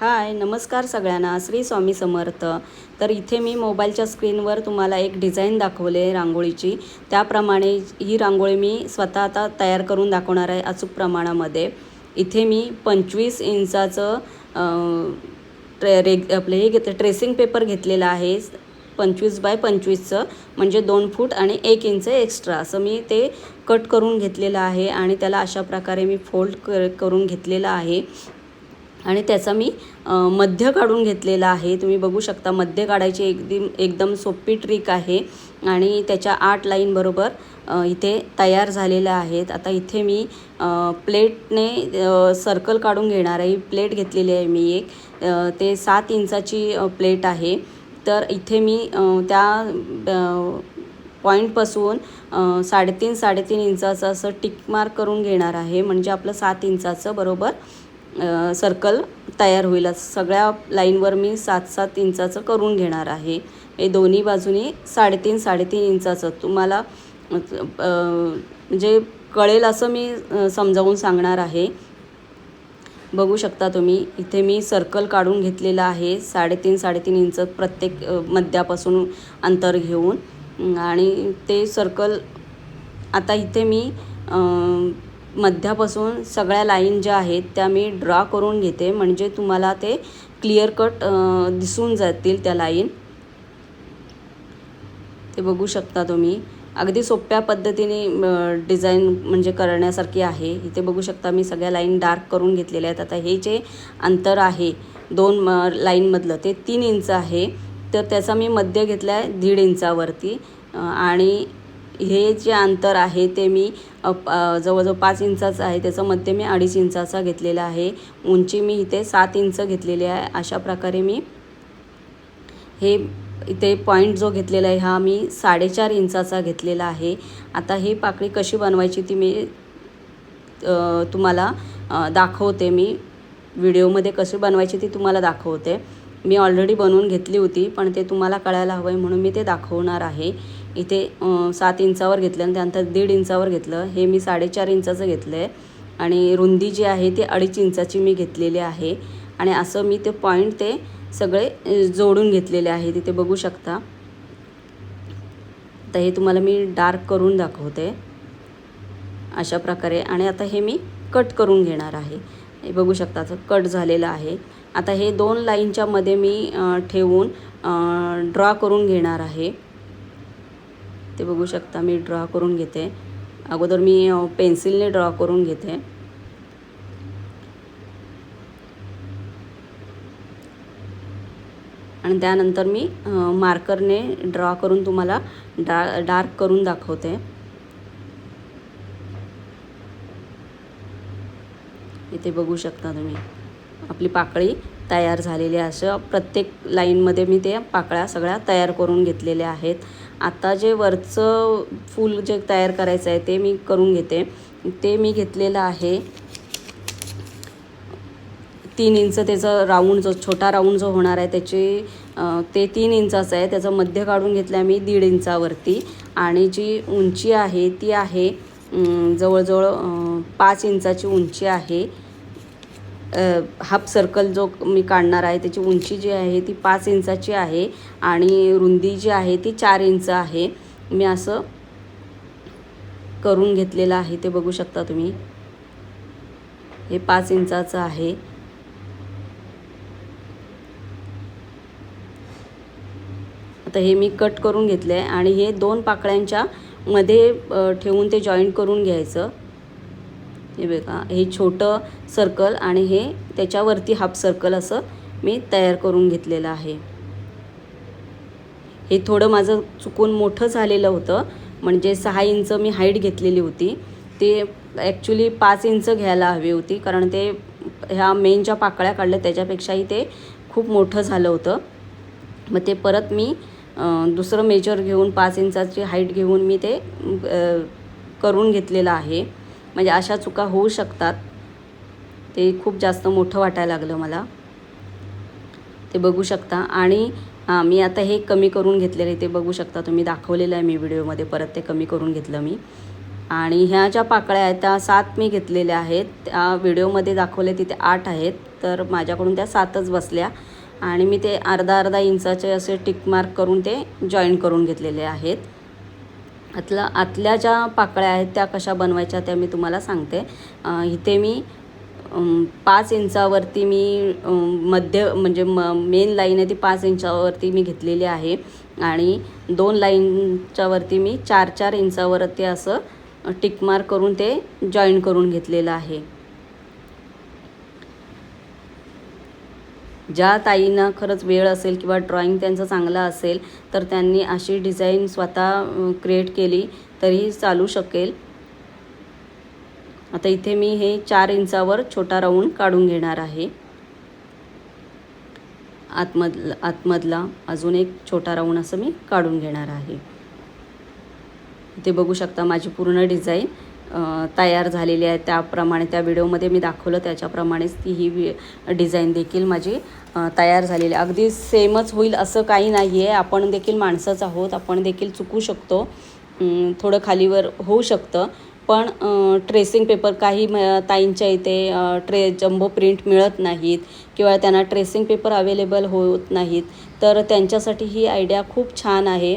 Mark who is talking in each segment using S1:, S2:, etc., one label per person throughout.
S1: हाय नमस्कार सगळ्यांना. श्री स्वामी समर्थ. तर इथे मी मोबाईलच्या स्क्रीनवर तुम्हाला एक डिझाईन दाखवले रांगोळीची. त्याप्रमाणे ही रांगोळी मी स्वतः आता तयार करून दाखवणार आहे अचूक प्रमाणामध्ये. इथे मी पंचवीस इंचाचं ट्रे रे आपले हे घेतलं ट्रेसिंग पेपर घेतलेला आहे. पंचवीस बाय पंचवीसचं म्हणजे दोन फूट आणि एक इंच एक्स्ट्रा. असं मी ते कट करून घेतलेलं आहे आणि त्याला अशा प्रकारे मी फोल्ड कर करून घेतलेलं आहे. आणि त्याचा मी मध्य काढून घेतलेला आहे. तुम्ही बघू शकता मध्य काढायची एकदम एकदम सोपी ट्रिक आहे. आणि त्याच्या आठ लाईन बरोबर इथे तयार झालेल्या आहेत. आता इथे मी प्लेटने सर्कल काढून घेणार आहे. प्लेट घेतलेली आहे मी एक. ते सात इंचाची प्लेट आहे. तर इथे मी त्या पॉईंटपासून साडेतीन साडेतीन इंचाचं असं टिक मार्क करून घेणार आहे. म्हणजे आपलं सात इंचाचं बरोबर सर्कल तयार होईल. असं सगळ्या लाईनवर मी सात सात इंचाचं करून घेणार आहे. हे दोन्ही बाजूनी साडेतीन साडेतीन इंचाचं. तुम्हाला म्हणजे कळेल असं मी समजावून सांगणार आहे. बघू शकता तुम्ही इथे मी सर्कल काढून घेतलेला आहे. साडेतीन साडेतीन इंच प्रत्येक मध्यापासून अंतर घेऊन. आणि ते सर्कल आता इथे मी मध्यापासून सगळ्या लाईन ज्या आहेत त्या मी ड्रॉ करून घेते. म्हणजे तुम्हाला ते क्लिअर कट दिसून जातील त्या लाईन. ते बघू शकता तुम्ही. अगदी सोप्या पद्धतीने डिझाईन म्हणजे करण्यासारखी आहे. इथे बघू शकता मी सगळ्या लाईन डार्क करून घेतलेल्या आहेत. आता हे जे अंतर आहे दोन म लाईनमधलं ते तीन इंच आहे. तर त्याचा मी मध्य घेतला आहे दीड इंचावरती. आणि हे जे अंतर आहे ते मी जवळजवळ पाच इंचाचं आहे. त्याचं मध्य मी अडीच इंचाचा घेतलेला आहे. उंची मी इथे सात इंच घेतलेली आहे. अशा प्रकारे मी हे इथे पॉईंट जो घेतलेला आहे हा मी साडेचार इंचाचा घेतलेला आहे. आता ही पाकळी कशी बनवायची ती मी तुम्हाला दाखवते मी. व्हिडिओमध्ये कशी बनवायची ती तुम्हाला दाखवते. मी ऑलरेडी बनवून घेतली होती पण ते तुम्हाला कळायला हवं आहे म्हणून मी ते दाखवणार आहे. इथे सात इंचावर घेतलं आणि त्यानंतर दीड इंचावर घेतलं. हे मी साडेचार इंचाचं घेतलं आहे आणि रुंदी जी आहे ती अडीच इंचाची मी घेतलेली आहे. आणि असं मी ते पॉईंट ते सगळे जोडून घेतलेले आहे. तिथे बघू शकता. तर हे तुम्हाला मी डार्क करून दाखवते. अशा प्रकारे. आणि आता हे मी कट करून घेणार आहे. हे बघू शकता असं कट झालेलं आहे. आता हे दोन लाईनच्यामध्ये मी ठेवून ड्रॉ करून घेणार आहे. ते बघू शकता मी ड्रॉ करून घेते. अगोदर मी पेन्सिलने ड्रॉ करून घेते. आणि त्यानंतर मी मार्करने ड्रॉ करून तुम्हाला डा डार्क करून दाखवते. इथे बघू शकता तुम्ही आपली पाकळी तयार झालेली आहे. असं प्रत्येक लाईनमध्ये मी ते पाकळ्या सगळ्या तयार करून घेतलेल्या आहेत. आता जे वरचं फूल जे तयार करायचं आहे ते मी करून घेते. ते मी घेतलेलं आहे. तीन इंच त्याचं राऊंड जो छोटा राऊंड जो होणार आहे त्याची ते तीन इंचाचं आहे. त्याचं मध्य काढून घेतलं आहे मी दीड इंचावरती. आणि जी उंची आहे ती आहे जवळजवळ पाच इंचाची उंची आहे. हाफ सर्कल जो मी काढणार आहे त्याची उंची जी आहे ती पाच इंचाची आहे आणि रुंदी जी आहे ती चार इंच आहे. मी असं करून घेतलेलं आहे ते बघू शकता तुम्ही. हे पाच इंचाचं आहे. आता हे मी कट करून घेतलं आहे आणि हे दोन पाकळ्यांच्या मध्ये ठेवून ते जॉईंट करून घ्यायचं. हे बघा हे छोटं सर्कल आणि हे त्याच्यावरती हाफ सर्कल असं मी तयार करून घेतलेलं आहे. हे थोडं माझं चुकून मोठं झालेलं होतं म्हणजे सहा इंच मी हाईट घेतलेली होती. ते ॲक्च्युली पाच इंच घ्यायला हवी होती कारण ते ह्या मेन ज्या पाकळ्या काढल्या त्याच्यापेक्षाही ते खूप मोठं झालं होतं. मग ते परत मी दुसरं मेजर घेऊन पाच इंचाची हाईट घेऊन मी ते करून घेतलेलं आहे. म्हणजे अशा चुका होऊ शकतात. ते खूप जास्त मोठं वाटायला लागलं मला. ते बघू शकता. आणि हां मी आता हे कमी करून घेतलेलं आहे. ते बघू शकता. तुम्ही दाखवलेलं आहे मी व्हिडिओमध्ये. परत ते कमी करून घेतलं मी. आणि ह्या ज्या पाकळ्या आहेत त्या सात मी घेतलेल्या आहेत. त्या व्हिडिओमध्ये दाखवले तिथे आठ आहेत. तर माझ्याकडून त्या सातच बसल्या. आणि मी ते अर्धा अर्धा इंचाचे असे टिक मार्क करून ते जॉईन करून घेतलेले आहेत. आतला आतल्या ज्या पाकळ्या आहेत त्या कशा बनवायच्या त्या मी तुम्हाला सांगते. इथे मी पाच इंचावरती मी मध्य म्हणजे म मेन लाईन आहे ती पाच इंचावरती मी घेतलेली आहे. आणि दोन लाईनच्यावरती मी चार चार इंचावरती असं टिकमार करून ते जॉईन करून घेतलेलं आहे. ज्या ताईंना खरंच वेळ असेल किंवा ड्रॉईंग त्यांचं चांगलं असेल तर त्यांनी अशी डिझाईन स्वतः क्रिएट केली तरी चालू शकेल. आता इथे मी हे चार इंचावर छोटा राऊंड काढून घेणार आहे. आतमधला आतमधला अजून एक छोटा राऊंड असं मी काढून घेणार आहे. इथे बघू शकता माझी पूर्ण डिझाईन. तयार झालेली आहे. त्याप्रमाणे त्या व्हिडिओमध्ये मी दाखवलं त्याच्याप्रमाणेच ती ही डिझाईन देखील माझी तयार झालेली आहे. अगदी सेमच होईल असं काही नाही आहे आपण देखील माणसंच आहोत. आपण देखील चुकू शकतो. थोडं खालीवर होऊ शकतं. पण ट्रेसिंग पेपर काही म ताईंच्या इथे ट्रे जम्बो प्रिंट मिळत नाहीत किंवा त्यांना ट्रेसिंग पेपर अवेलेबल होत नाहीत. तर त्यांच्यासाठी ही आयडिया खूप छान आहे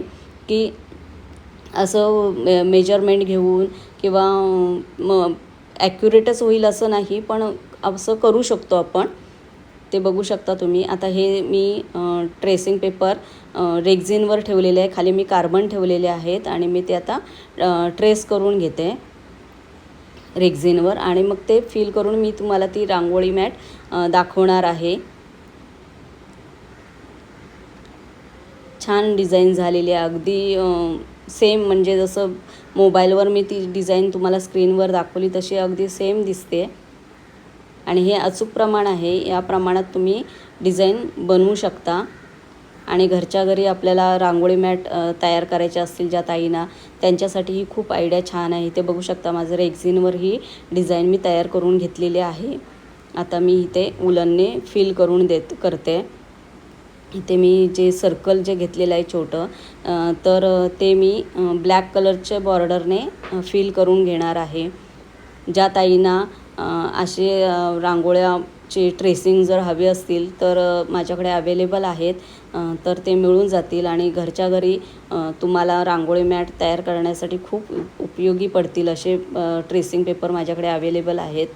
S1: की असं मेजरमेंट घेऊन किंवा मग ॲक्युरेटच होईल असं नाही पण असं करू शकतो आपण. ते बघू शकता तुम्ही. आता हे मी ट्रेसिंग पेपर रेग्झिनवर ठेवलेले आहे. खाली मी कार्बन ठेवलेले आहेत आणि मी ते आता ट्रेस करून घेते रेग्झिनवर आणि मग ते फिल करून मी तुम्हाला ती रांगोळी मॅट दाखवणार आहे. छान डिझाईन झालेली आहे. अगदी सेम म्हणजे जसं मोबाईलवर मी ती डिझाईन तुम्हाला स्क्रीनवर दाखवली तशी अगदी सेम दिसते. आणि हे अचूक प्रमाण आहे या प्रमाणात तुम्ही डिझाईन बनवू शकता. आणि घरच्या घरी आपल्याला रांगोळी मॅट तयार करायचे असतील ज्या ताईंना त्यांच्यासाठी ही खूप आयडिया छान आहे. ते बघू शकता माझं रेक्झिनवर ही डिझाईन मी तयार करून घेतलेली आहे. आता मी इथे उलनने फिल करून देत करते. इथे मी जे सर्कल जे घेतलेलं आहे छोटं तर ते मी ब्लॅक कलरच्या बॉर्डरने फिल करून घेणार आहे. ज्या ताईंना असे रांगोळ्याचे ट्रेसिंग जर हवे असतील तर माझ्याकडे अवेलेबल आहेत. तर ते मिळून जातील आणि घरच्या घरी तुम्हाला रांगोळी मॅट तयार करण्यासाठी खूप उपयोगी पडतील असे ट्रेसिंग पेपर माझ्याकडे अवेलेबल आहेत.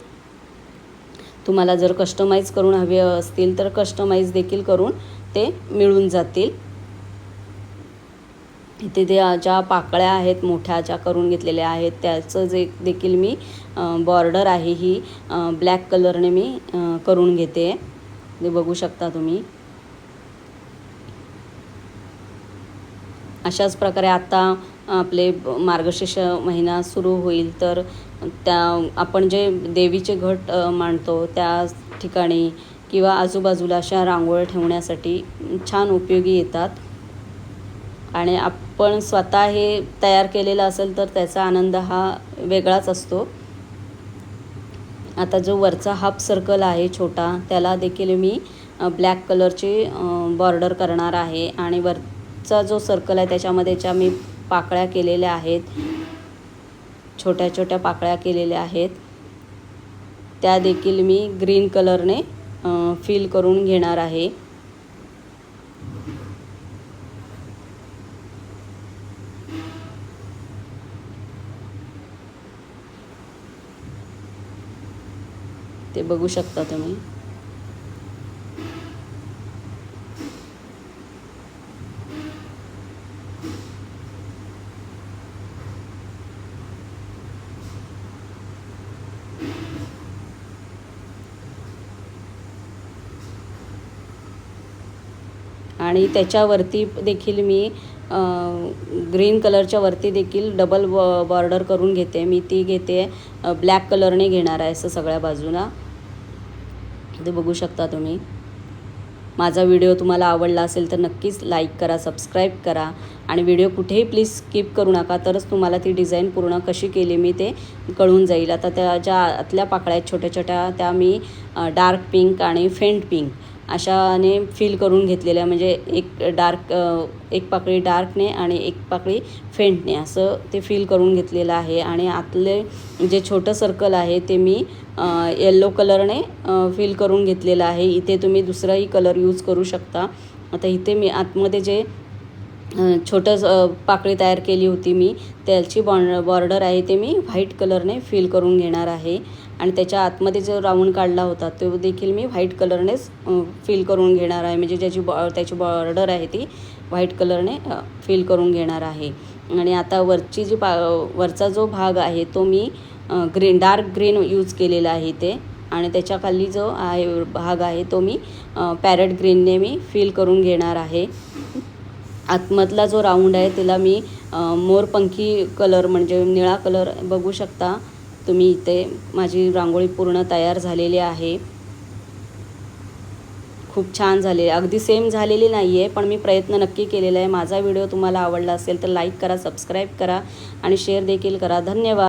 S1: तुम्हाला जर कस्टमाइज करून हवे असतील तर कस्टमाइज देखील करून ते मिळून जातील. इथे ज्या पाकळ्या आहेत मोठ्या ज्या करून घेतलेल्या आहेत त्याचं जे देखील मी बॉर्डर आहे ही ब्लॅक कलरने मी करून घेते. ते बघू शकता तुम्ही. अशाच प्रकारे आता आपले मार्गशीर्ष महिना सुरू होईल तर त्या आपण जे देवीचे घट मांडतो त्या ठिकाणी किंवा आजूबाजूला अशा रांगोळ ठेवण्यासाठी छान उपयोगी येतात. आणि आपण स्वतः हे तयार केलेलं असेल तर त्याचा आनंद हा वेगळाच असतो. आता जो वरचा हाफ सर्कल आहे छोटा त्याला देखील मी ब्लॅक कलरची बॉर्डर करणार आहे. आणि वरचा जो सर्कल आहे त्याच्यामध्ये ज्या मी पाकळ्या केलेल्या आहेत छोट्या छोट्या पाकळ्या केलेल्या आहेत त्या देखील मी ग्रीन कलरने फील करून घेणार आहे. ते बघू शकता तुम्ही. आणि त्याच्यावरती देखील मी ग्रीन कलरच्या वरती देखील डबल बॉ बॉर्डर करून घेते. मी ती घेते ब्लॅक कलरने घेणार आहे असं सगळ्या बाजूला. ते बघू शकता तुम्ही. माझा व्हिडिओ तुम्हाला आवडला असेल तर नक्कीच लाईक करा सबस्क्राईब करा आणि व्हिडिओ कुठेही प्लीज स्किप करू नका तरच तुम्हाला ती डिझाईन पूर्ण कशी केली मी ते कळून जाईल. आता त्या ज्या आतल्या पाकळ्या आहेत छोट्या छोट्या त्या मी डार्क पिंक आणि फेंट पिंक अशाने फील करून घेतलेलं आहे म्हणजे एक डार्क एक पाकळी डार्कने आणि एक पाकळी फेंटने असं ते फील करून घेतलेलं आहे. आणि आतले जे छोटं सर्कल आहे ते मी येल्लो कलरने फील करून घेतलेलं आहे. इथे तुम्ही दुसराही कलर यूज करू शकता. आता इथे मी आतमध्ये जे छोटं पाकळी तयार केली होती मी त्याची बॉ बॉर्डर आहे ते मी व्हाईट कलरने फील करून घेणार आहे. आणि त्याच्या आतमध्ये जो राऊंड काढला होता तो देखील मी व्हाईट कलरनेच फिल करून घेणार आहे. म्हणजे ज्याची बॉ त्याची बॉर्डर आहे ती व्हाईट कलरने फिल करून घेणार आहे. आणि आता वरची जी पा वरचा जो भाग आहे तो मी ग्रीन डार्क ग्रीन यूज केलेला आहे ते आणि त्याच्याखाली जो आहे भाग आहे तो मी पॅरेट ग्रीनने मी फिल करून घेणार आहे. आतमधला जो राऊंड आहे त्याला मी मोरपंखी कलर म्हणजे निळा कलर बघू शकता. तुम्ही इथे माझी रांगोळी पूर्ण तयार झालेली आहे. खूप छान झाले अगदी सेम झालेली नाही आहे पण मी प्रयत्न नक्की केलेला आहे. माझा व्हिडिओ तुम्हाला आवडला असेल तर लाईक करा सबस्क्राईब करा आणि शेअर देखील करा. धन्यवाद.